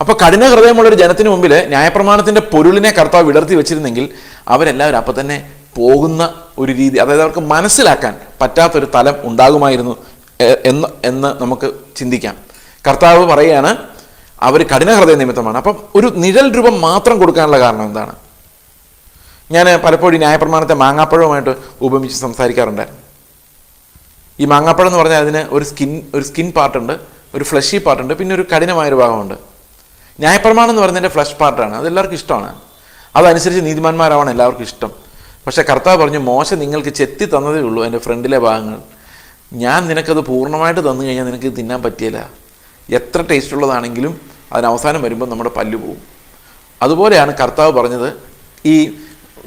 അപ്പോൾ കഠിന ഹൃദയമുള്ള ഒരു ജനത്തിന് മുമ്പിൽ ന്യായപ്രമാണത്തിന്റെ പൊരുളിനെ കർത്താവ് വിടർത്തി വെച്ചിരുന്നെങ്കിൽ അവരെല്ലാവരും അപ്പം തന്നെ പോകുന്ന ഒരു രീതി അതായത് അവർക്ക് മനസ്സിലാക്കാൻ പറ്റാത്തൊരു തലം ഉണ്ടാകുമായിരുന്നു എന്ന് എന്ന് നമുക്ക് ചിന്തിക്കാം. കർത്താവ് പറയുകയാണ് അവർ കഠിനഹൃദയ നിമിത്തമാണ്. അപ്പം ഒരു നിഴൽ രൂപം മാത്രം കൊടുക്കാനുള്ള കാരണം എന്താണ്? ഞാൻ പലപ്പോഴും ന്യായപ്രമാണത്തെ മാങ്ങാപ്പഴവുമായിട്ട് ഉപമിച്ച് സംസാരിക്കാറുണ്ടായിരുന്നു ഈ മാങ്ങാപ്പഴം എന്ന് പറഞ്ഞാൽ അതിന് ഒരു സ്കിൻ ഒരു സ്കിൻ പാർട്ടുണ്ട് ഒരു ഫ്ലഷി പാർട്ടുണ്ട് പിന്നെ ഒരു കഠിനമായൊരു ഭാഗമുണ്ട്. ന്യായപ്രമാണം എന്ന് പറയുന്നതിന്റെ ഫ്ലഷ് പാർട്ടാണ് അതെല്ലാവർക്കും ഇഷ്ടമാണ്. അതനുസരിച്ച് നീതിമാന്മാരാവണം എല്ലാവർക്കും ഇഷ്ടം. പക്ഷേ കർത്താവ് പറഞ്ഞു മോശ നിങ്ങൾക്ക് ചെത്തി തന്നതേ ഉള്ളൂ എന്റെ ഫ്രണ്ടിലെ ഭാഗങ്ങൾ. ഞാൻ നിനക്കത് പൂർണമായിട്ട് തന്നു കഴിഞ്ഞാൽ നിനക്ക് തിന്നാൻ പറ്റിയില്ല. എത്ര ടേസ്റ്റ് ഉള്ളതാണെങ്കിലും അതിനവസാനം വരുമ്പോൾ നമ്മുടെ പല്ല് പോവും. അതുപോലെയാണ് കർത്താവ് പറഞ്ഞത് ഈ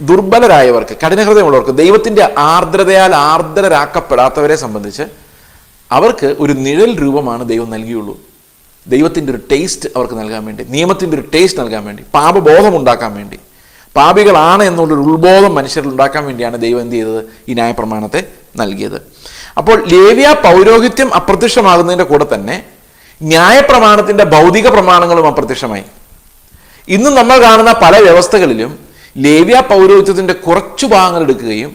ദുർബലരായവർക്ക് കഠിനഹൃദയമുള്ളവർക്ക് ദൈവത്തിന്റെ ആർദ്രതയാൽ ആർദ്രരാക്കപ്പെടാത്തവരെ സംബന്ധിച്ച് അവർക്ക് ഒരു നിഴൽ രൂപമാണ് ദൈവം നൽകിയുള്ളൂ. ദൈവത്തിന്റെ ഒരു ടേസ്റ്റ് അവർക്ക് നൽകാൻ വേണ്ടി നിയമത്തിന്റെ ഒരു ടേസ്റ്റ് നൽകാൻ വേണ്ടി പാപബോധം ഉണ്ടാക്കാൻ വേണ്ടി. പാപികളാണ് എന്നുള്ളൊരു ഉത്ബോധം മനുഷ്യരിൽ ഉണ്ടാക്കാൻ വേണ്ടിയാണ് ദൈവം എന്ത് ചെയ്തത് ഈ ന്യായപ്രമാണത്തെ നൽകിയത്. അപ്പോൾ ലേവ്യ പൗരോഹിത്യം അപ്രത്യക്ഷമാകുന്നതിന്റെ കൂടെ തന്നെ ന്യായപ്രമാണത്തിന്റെ ഭൗതിക പ്രമാണങ്ങളും അപ്രത്യക്ഷമായി. ഇന്ന് നമ്മൾ കാണുന്ന പല വ്യവസ്ഥകളിലും ലേവ്യ പൗരോഹിത്യത്തിന്റെ കുറച്ചു ഭാഗങ്ങൾ എടുക്കുകയും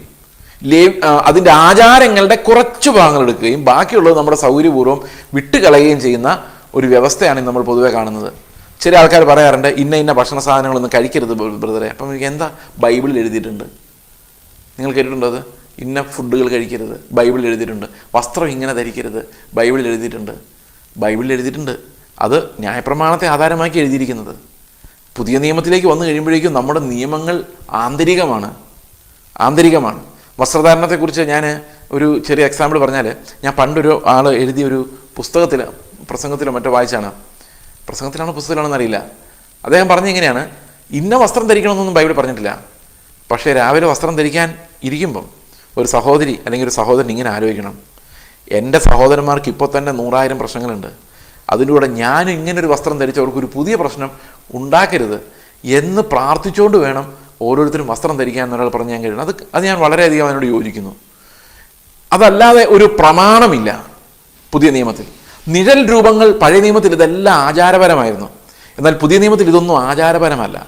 ലേ അതിന്റെ ആചാരങ്ങളുടെ കുറച്ചു ഭാഗങ്ങൾ എടുക്കുകയും ബാക്കിയുള്ളത് നമ്മുടെ സൗകര്യപൂർവം വിട്ടുകളയുകയും ചെയ്യുന്ന ഒരു വ്യവസ്ഥയാണ് നമ്മൾ പൊതുവെ കാണുന്നത്. ചില ആൾക്കാർ പറയാറുണ്ട് ഇന്ന ഇന്ന ഭക്ഷണ സാധനങ്ങളൊന്നും കഴിക്കരുത് ബ്രദറെ. അപ്പം എനിക്ക് എന്താ ബൈബിളിൽ എഴുതിയിട്ടുണ്ട്? നിങ്ങൾ കേട്ടിട്ടുണ്ടോ അത്? ഇന്ന ഫുഡുകൾ കഴിക്കരുത്. ബൈബിളിൽ എഴുതിയിട്ടുണ്ട് വസ്ത്രം ഇങ്ങനെ ധരിക്കരുത്. ബൈബിളിൽ എഴുതിയിട്ടുണ്ട്. ബൈബിളിൽ എഴുതിയിട്ടുണ്ട്. അത് ന്യായപ്രമാണത്തെ ആധാരമാക്കി എഴുതിയിരിക്കുന്നത്. പുതിയ നിയമത്തിലേക്ക് വന്നു കഴിയുമ്പോഴേക്കും നമ്മുടെ നിയമങ്ങൾ ആന്തരികമാണ്. ആന്തരികമാണ്. വസ്ത്രധാരണത്തെക്കുറിച്ച് ഞാൻ ഒരു ചെറിയ എക്സാമ്പിൾ പറഞ്ഞാൽ ഞാൻ പണ്ടൊരു ആൾ എഴുതിയ ഒരു പുസ്തകത്തിൽ പ്രസംഗത്തിലോ മറ്റോ വായിച്ചാണ്. പ്രസംഗത്തിലാണോ പുസ്തകത്തിലാണോ അറിയില്ല അദ്ദേഹം പറഞ്ഞ ഇങ്ങനെയാണ് ഇന്ന വസ്ത്രം ധരിക്കണമെന്നൊന്നും ബൈബിൾ പറഞ്ഞിട്ടില്ല. പക്ഷേ രാവിലെ വസ്ത്രം ധരിക്കാൻ ഇരിക്കുമ്പം ഒരു സഹോദരി അല്ലെങ്കിൽ ഒരു സഹോദരൻ ഇങ്ങനെ ആലോചിക്കണം. എന്റെ സഹോദരന്മാർക്ക് ഇപ്പോൾ തന്നെ നൂറായിരം പ്രശ്നങ്ങളുണ്ട്. അതിന്റെ കൂടെ ഇങ്ങനെ ഒരു വസ്ത്രം ധരിച്ച് ഒരു പുതിയ പ്രശ്നം ഉണ്ടാക്കരുത് എന്ന് പ്രാർത്ഥിച്ചുകൊണ്ട് വേണം ഓരോരുത്തരും വസ്ത്രം ധരിക്കാൻ എന്നൊരാൾ പറഞ്ഞു ഞാൻ കഴിയണം അത് അത് ഞാൻ വളരെയധികം അതിനോട് യോജിക്കുന്നു. അതല്ലാതെ ഒരു പ്രമാണമില്ല പുതിയ നിയമത്തിൽ. നിഴൽ രൂപങ്ങൾ പഴയ നിയമത്തിൽ ഇതെല്ലാം ആചാരപരമായിരുന്നു. എന്നാൽ പുതിയ നിയമത്തിൽ ഇതൊന്നും ആചാരപരമല്ല.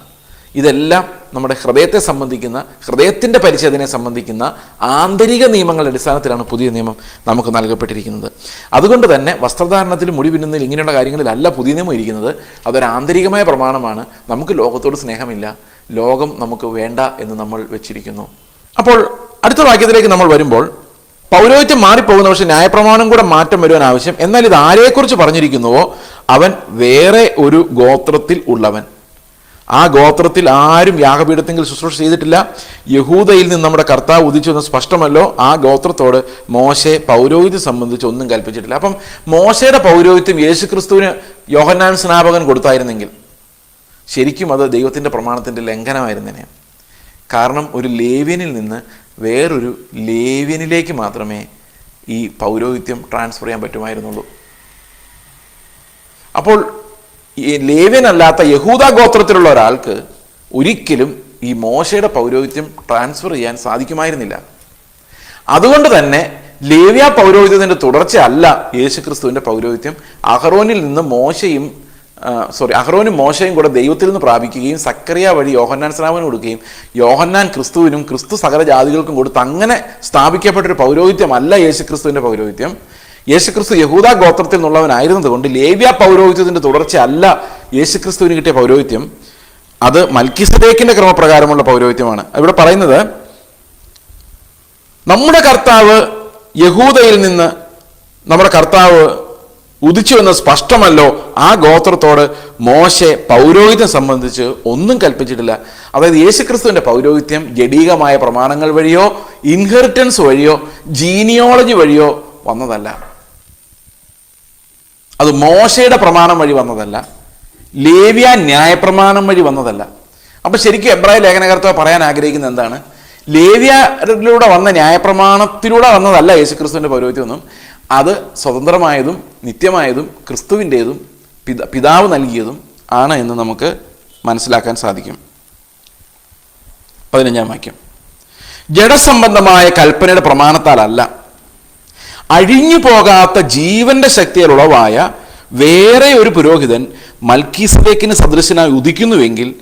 ഇതെല്ലാം നമ്മുടെ ഹൃദയത്തെ സംബന്ധിക്കുന്ന ഹൃദയത്തിന്റെ പരിച്ഛേദനെ സംബന്ധിക്കുന്ന ആന്തരിക നിയമങ്ങളുടെ അടിസ്ഥാനത്തിലാണ് പുതിയ നിയമം നമുക്ക് നൽകപ്പെട്ടിരിക്കുന്നത്. അതുകൊണ്ട് തന്നെ വസ്ത്രധാരണത്തിൽ മുടി പിന്നുന്നതിൽ ഇങ്ങനെയുള്ള കാര്യങ്ങളിലല്ല പുതിയ നിയമം ഇരിക്കുന്നത്. അതൊരു ആന്തരികമായ പ്രമാണമാണ്. നമുക്ക് ലോകത്തോട് സ്നേഹമില്ല. ലോകം നമുക്ക് വേണ്ട എന്ന് നമ്മൾ വെച്ചിരിക്കുന്നു. അപ്പോൾ അടുത്ത വാക്യത്തിലേക്ക് നമ്മൾ വരുമ്പോൾ പൗരോഹിത്യം മാറിപ്പോകുന്ന പക്ഷെ ന്യായപ്രമാണം കൂടെ മാറ്റം വരുവാൻ ആവശ്യം. എന്നാൽ ഇത് ആരെക്കുറിച്ച് പറഞ്ഞിരിക്കുന്നുവോ? അവൻ വേറെ ഒരു ഗോത്രത്തിൽ ഉള്ളവൻ. ആ ഗോത്രത്തിൽ ആരും യാഗപീഠത്തെങ്കിൽ ശുശ്രൂഷ ചെയ്തിട്ടില്ല. യഹൂദയിൽ നിന്ന് നമ്മുടെ കർത്താവ് ഉദിച്ചു എന്ന് സ്പഷ്ടമല്ലോ ആ ഗോത്രത്തോട് മോശെ പൗരോഹിത്യം സംബന്ധിച്ച് ഒന്നും കൽപ്പിച്ചിട്ടില്ല. അപ്പം മോശയുടെ പൗരോഹിത്യം യേശുക്രിസ്തുവിന് യോഹന്നാൻ സ്നാപകൻ കൊടുത്തായിരുന്നെങ്കിൽ ശരിക്കും അത് ദൈവത്തിന്റെ പ്രമാണത്തിന്റെ ലംഘനമായിരുന്നേനെ. കാരണം ഒരു ലേവ്യനിൽ നിന്ന് വേറൊരു ലേവ്യനിലേക്ക് മാത്രമേ ഈ പൗരോഹിത്യം ട്രാൻസ്ഫർ ചെയ്യാൻ പറ്റുമായിരുന്നുള്ളൂ. അപ്പോൾ ഈ ലേവ്യനല്ലാത്ത യഹൂദ ഗോത്രത്തിലുള്ള ഒരാൾക്ക് ഒരിക്കലും ഈ മോശയുടെ പൗരോഹിത്യം ട്രാൻസ്ഫർ ചെയ്യാൻ സാധിക്കുമായിരുന്നില്ല. അതുകൊണ്ട് തന്നെ ലേവ്യ പൗരോഹിത്യത്തിന്റെ തുടർച്ചയല്ല യേശുക്രിസ്തുവിന്റെ പൗരോഹിത്യം. അഹറോനിൽ നിന്ന് മോശയും സോറി അഹ്റോനും മോശയും കൂടെ ദൈവത്തിൽ നിന്ന് പ്രാപിക്കുകയും സക്കറിയ വഴി യോഹന്നാൻ സ്നാപനം കൊടുക്കുകയും യോഹന്നാൻ ക്രിസ്തുവിനും ക്രിസ്തു സകല ജാതികൾക്കും കൊടുത്ത് അങ്ങനെ സ്ഥാപിക്കപ്പെട്ടൊരു പൗരോഹിത്യമല്ല യേശുക്രിസ്തുവിന്റെ പൗരോഹിത്യം. യേശുക്രിസ്തു യഹൂദ ഗോത്രത്തിൽ നിന്നുള്ളവനായിരുന്നതുകൊണ്ട് ലേവ്യ പൗരോഹിത്യത്തിന്റെ തുടർച്ചയല്ല യേശുക്രിസ്തുവിന് കിട്ടിയ പൗരോഹിത്യം. അത് മൽക്കിസദേക്കിന്റെ ക്രമപ്രകാരമുള്ള പൗരോഹിത്യമാണ്. ഇവിടെ പറയുന്നത് നമ്മുടെ കർത്താവ് യഹൂദയിൽ നിന്ന് നമ്മുടെ കർത്താവ് ഉദിച്ചു വന്ന സ്പഷ്ടമല്ലോ ആ ഗോത്രത്തോട് മോശെ പൗരോഹിത്യം സംബന്ധിച്ച് ഒന്നും കൽപ്പിച്ചിട്ടില്ല. അതായത് യേശുക്രിസ്തുവിന്റെ പൗരോഹിത്യം ജഡീകമായ പ്രമാണങ്ങൾ വഴിയോ ഇൻഹെറിറ്റൻസ് വഴിയോ ജീനിയോളജി വഴിയോ വന്നതല്ല. അത് മോശയുടെ പ്രമാണം വഴി വന്നതല്ല. ലേവ്യ ന്യായപ്രമാണം വഴി വന്നതല്ല. അപ്പൊ ശരിക്കും എബ്രാഹിം ലേഖനകർത്താവ് പറയാൻ ആഗ്രഹിക്കുന്നത് എന്താണ്? ലേവ്യയിലൂടെ വന്ന ന്യായപ്രമാണത്തിലൂടെ വന്നതല്ല യേശുക്രിസ്തുവിന്റെ പൗരോഹിത്യം ഒന്നും അത് സ്വതന്ത്രമായതും നിത്യമായതും ക്രിസ്തുവിന്റെതും പിത പിതാവ് നൽകിയതും ആണ് എന്ന് നമുക്ക് മനസ്സിലാക്കാൻ സാധിക്കും. പതിനഞ്ചാം വാക്യം. ജഡസംബന്ധമായ കൽപ്പനയുടെ പ്രമാണത്താലല്ല. അഴിഞ്ഞു പോകാത്ത ജീവന്റെ ശക്തിയിൽ ഉളവായ വേറെ ഒരു പുരോഹിതൻ മൽക്കീസദേക്കിന് സദൃശനായി ഉദിക്കുന്നുവെങ്കിൽ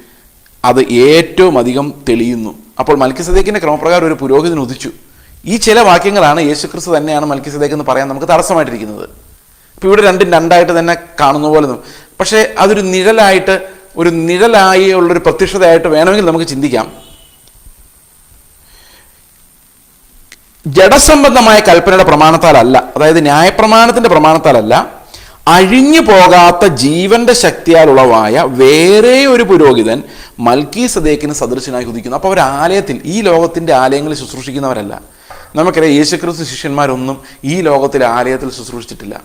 അത് ഏറ്റവും അധികം തെളിയുന്നു. അപ്പോൾ മൽക്കിസദേക്കിന്റെ ക്രമപ്രകാരം ഒരു പുരോഹിതൻ ഉദിച്ചു. ഈ ചില വാക്യങ്ങളാണ് യേശുക്രിസ്തു തന്നെയാണ് മൽക്കിസദേക്ക് എന്ന് പറയാൻ നമുക്ക് തടസ്സമായിട്ടിരിക്കുന്നത്. ഇപ്പൊ ഇവിടെ രണ്ടും രണ്ടായിട്ട് തന്നെ കാണുന്ന പോലെ. പക്ഷേ അതൊരു നിഴലായിട്ട് ഒരു നിഴലായി ഉള്ളൊരു പ്രത്യക്ഷതയായിട്ട് വേണമെങ്കിൽ നമുക്ക് ചിന്തിക്കാം. ജഡസംബന്ധമായ കൽപ്പനയുടെ പ്രമാണത്താലല്ല. അതായത് ന്യായപ്രമാണത്തിന്റെ പ്രമാണത്താലല്ല. അഴിഞ്ഞു പോകാത്ത ജീവന്റെ ശക്തിയാൽ ഉളവായ വേറെ ഒരു പുരോഹിതൻ മൽക്കി സദേക്കിന് സദൃശനായി കുതിക്കുന്നു. അപ്പോൾ അവർ ആലയത്തിൽ ഈ ലോകത്തിന്റെ ആലയങ്ങളിൽ ശുശ്രൂഷിക്കുന്നവരല്ല. നമുക്കറിയാം യേശുക്രിസ്തു ശിഷ്യന്മാരൊന്നും ഈ ലോകത്തിലെ ആലയത്തിൽ ശുശ്രൂഷിച്ചിട്ടില്ല.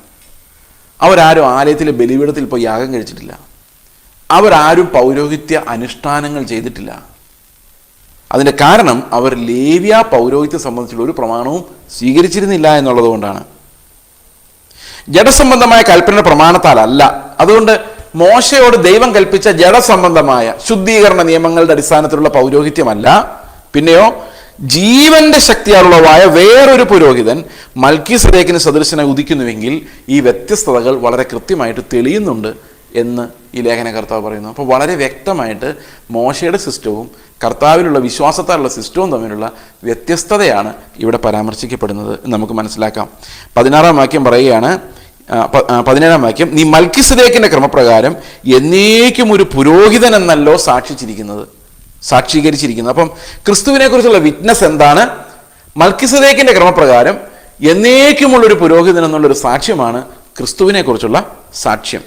അവരാരും ആലയത്തിൽ ബലിപീഠത്തിൽ പോയി യാഗം കഴിച്ചിട്ടില്ല. അവരാരും പൗരോഹിത്യ അനുഷ്ഠാനങ്ങൾ ചെയ്തിട്ടില്ല. അതിന്റെ കാരണം അവർ ലേവ്യ പൗരോഹിത്യം സംബന്ധിച്ചുള്ള ഒരു പ്രമാണവും സ്വീകരിച്ചിരുന്നില്ല എന്നുള്ളതുകൊണ്ടാണ് ജഡസംബന്ധമായ കൽപ്പന പ്രമാണത്താലല്ല. അതുകൊണ്ട് മോശയോട് ദൈവം കൽപ്പിച്ച ജഡസംബന്ധമായ ശുദ്ധീകരണ നിയമങ്ങളുടെ അടിസ്ഥാനത്തിലുള്ള പൗരോഹിത്യമല്ല. പിന്നെയോ ജീവന്റെ ശക്തിയാലുള്ളവായ വേറൊരു പുരോഹിതൻ മൽക്കി സദേക്കിന് സദൃശനായി ഉദിക്കുന്നുവെങ്കിൽ ഈ വ്യത്യസ്തതകൾ വളരെ കൃത്യമായിട്ട് തെളിയുന്നുണ്ട് എന്ന് ഈ ലേഖനകർത്താവ് പറയുന്നു. അപ്പോൾ വളരെ വ്യക്തമായിട്ട് മോശയുടെ സിസ്റ്റവും കർത്താവിലുള്ള വിശ്വാസത്താലുള്ള സിസ്റ്റവും തമ്മിലുള്ള വ്യത്യസ്തതയാണ് ഇവിടെ പരാമർശിക്കപ്പെടുന്നത് നമുക്ക് മനസ്സിലാക്കാം. പതിനാറാം വാക്യം പറയുകയാണ് പതിനേഴാം വാക്യം നീ മൽക്കിസദേക്കിന്റെ ക്രമപ്രകാരം എന്നേക്കും ഒരു പുരോഹിതനെന്നല്ലോ സാക്ഷിച്ചിരിക്കുന്നത്. സാക്ഷീകരിച്ചിരിക്കുന്നത് അപ്പം ക്രിസ്തുവിനെക്കുറിച്ചുള്ള വിറ്റ്നസ് എന്താണ്? മൽക്കിസദേക്കിന്റെ ക്രമപ്രകാരം എന്നേക്കുമുള്ളൊരു പുരോഹിതൻ എന്നുള്ളൊരു സാക്ഷ്യമാണ് ക്രിസ്തുവിനെക്കുറിച്ചുള്ള സാക്ഷ്യം.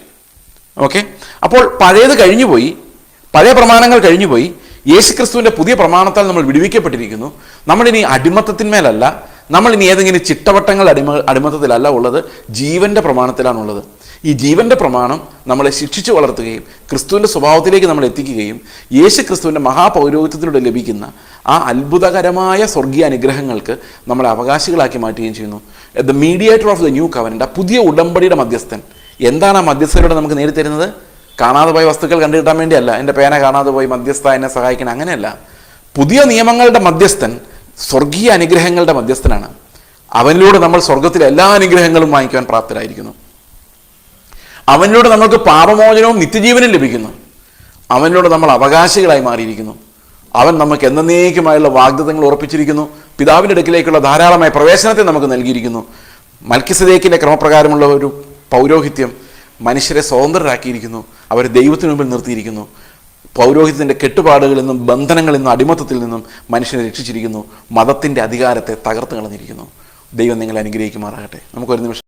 ഓക്കെ അപ്പോൾ പഴയത് കഴിഞ്ഞുപോയി പഴയ പ്രമാണങ്ങൾ കഴിഞ്ഞുപോയി യേശു ക്രിസ്തുവിന്റെ പുതിയ പ്രമാണത്താൽ നമ്മൾ വിടുവിക്കപ്പെട്ടിരിക്കുന്നു. നമ്മളിനി അടിമത്തത്തിന്മേലല്ല നമ്മളിനി ഏതെങ്കിലും ചിട്ടവട്ടങ്ങൾ അടിമ അടിമത്തത്തിലല്ല ഉള്ളത് ജീവന്റെ പ്രമാണത്തിലാണുള്ളത്. ഈ ജീവന്റെ പ്രമാണം നമ്മളെ ശിക്ഷിച്ചു വളർത്തുകയും ക്രിസ്തുവിന്റെ സ്വഭാവത്തിലേക്ക് നമ്മൾ എത്തിക്കുകയും യേശു ക്രിസ്തുവിന്റെ മഹാപൗരോഹിത്യത്തിലൂടെ ലഭിക്കുന്ന ആ അത്ഭുതകരമായ സ്വർഗീയ അനുഗ്രഹങ്ങൾക്ക് നമ്മളെ അവകാശികളാക്കി മാറ്റുകയും ചെയ്യുന്നു. The mediator of the new covenant ആ പുതിയ ഉടമ്പടിയുടെ മധ്യസ്ഥൻ. എന്താണ് ആ മധ്യസ്ഥയിലൂടെ നമുക്ക് നേടിത്തരുന്നത് കാണാതെ പോയ വസ്തുക്കൾ കണ്ടുകിട്ടാൻ വേണ്ടിയല്ല. എന്റെ പേന കാണാതെ പോയി മധ്യസ്ഥ എന്നെ സഹായിക്കണം. അങ്ങനെയല്ല. പുതിയ നിയമങ്ങളുടെ മധ്യസ്ഥൻ സ്വർഗീയ അനുഗ്രഹങ്ങളുടെ മധ്യസ്ഥനാണ്. അവനിലൂടെ നമ്മൾ സ്വർഗത്തിലെ എല്ലാ അനുഗ്രഹങ്ങളും വാങ്ങിക്കുവാൻ പ്രാപ്തരായിരിക്കുന്നു. അവനിലൂടെ നമുക്ക് പാപമോചനവും നിത്യജീവനും ലഭിക്കുന്നു. അവനിലൂടെ നമ്മൾ അവകാശികളായി മാറിയിരിക്കുന്നു. അവൻ നമുക്ക് എന്നേക്കുമായുള്ള വാഗ്ദത്തങ്ങൾ ഉറപ്പിച്ചിരിക്കുന്നു. പിതാവിന്റെ അടുക്കിലേക്കുള്ള ധാരാളമായ പ്രവേശനത്തെ നമുക്ക് നൽകിയിരിക്കുന്നു. മൽക്കിസദേക്കിന്റെ ക്രമപ്രകാരമുള്ള ഒരു പൗരോഹിത്യം മനുഷ്യരെ സ്വതന്ത്രരാക്കിയിരിക്കുന്നു. അവരെ ദൈവത്തിന് മുമ്പിൽ നിർത്തിയിരിക്കുന്നു. പൗരോഹിത്യത്തിന്റെ കെട്ടുപാടുകളിൽ നിന്നും ബന്ധനങ്ങളിൽ നിന്നും അടിമത്തത്തിൽ നിന്നും മനുഷ്യനെ രക്ഷിച്ചിരിക്കുന്നു. മതത്തിന്റെ അധികാരത്തെ തകർത്ത് കളഞ്ഞിരിക്കുന്നു. ദൈവം നിങ്ങളെ അനുഗ്രഹിക്കുമാറാകട്ടെ. നമുക്കൊരു നിമിഷം